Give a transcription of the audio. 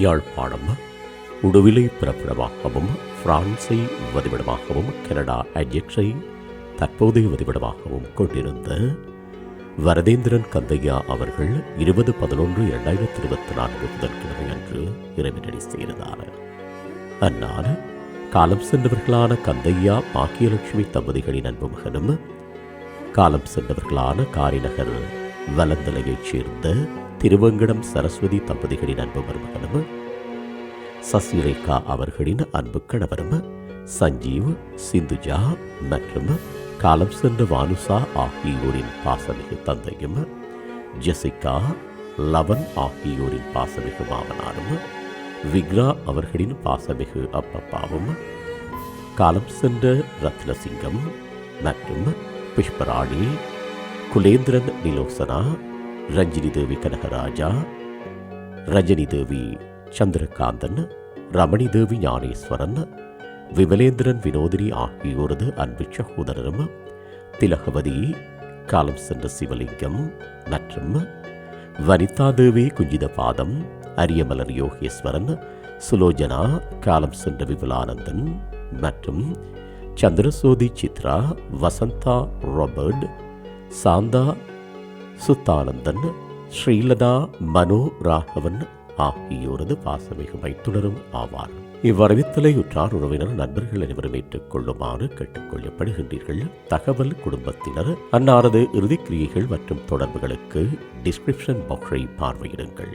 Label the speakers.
Speaker 1: Yazhpanam உடுவிலை பிறப்பிடமாகவும் பிரான்சை வதிவிடமாகவும் Canada அஜெக்ஷை தற்போதைய வதிவிடமாகவும் கொண்டிருந்த வரதேந்திரன் கந்தையா அவர்கள் இருபது பதினொன்று இரண்டாயிரத்தி இருபத்தி நான்கு புதன்கிழமை அன்று இறைவனடி செய்தார் அந்நாள் காலம் சென்றவர்களான கந்தையா பாக்கியலட்சுமி தம்பதிகளின் அன்பு மகனும் காலம் சென்றவர்களான காரிநகர் வலந்தலையைச் சேர்ந்த திருவங்கடம் சரஸ்வதி தம்பதிகளின் அன்பு மருமகனும் சசிரேகா அவர்களின் அன்பு கணவரும் சஞ்சீவ் சிந்துஜா மற்றும் காலம் சென்ற வானுசா ஆகியோரின் பாசமிகு தந்தையும் ஜெசிகா லவன் ஆகியோரின் பாசமிகு மாமனாரும் விக்ரா அவர்களின் பாசமிகு அப்பப்பாவும் காலம் சென்ற ரத்னசிங்கம் மற்றும் புஷ்பராணி குலேந்திரன் நிலோசனா ரஞ்சினி தேவி கனகராஜா ரஜினி தேவி சந்திரகாந்தன் ரமணி தேவி ஞானேஸ்வரன் விமலேந்திரன் வினோதினி ஆகியோரது அன்பு சகோதரரும் திலகவதி காலம் சென்ற சிவலிங்கம் மற்றும் வனிதா தேவி குஞ்சித பாதம் அரியமலர் யோகேஸ்வரன் சுலோஜனா காலம் சென்ற விபுலானந்தன் மற்றும் சந்திரசோதி சித்ரா வசந்தா ராபர்ட் சாந்தா சுத்தானந்தன் ஸ்ரீலதா மனோ ராகவன் ஆகியோரது பாசமிகு மைத்துணரும் ஆவார். இவ்வரவித்தலை உற்றார் உறவினர் நண்பர்கள் அனைவரும் ஏற்றுக் கொள்ளுமாறு கேட்டுக்கொள்ளப்படுகின்றீர்கள். தகவல் குடும்பத்தினர் அன்னாரது இறுதிக்கிரியைகள் மற்றும் தொடர்புகளுக்கு டிஸ்கிரிப்ஷன் பாக்ஸை பார்வையிடுங்கள்.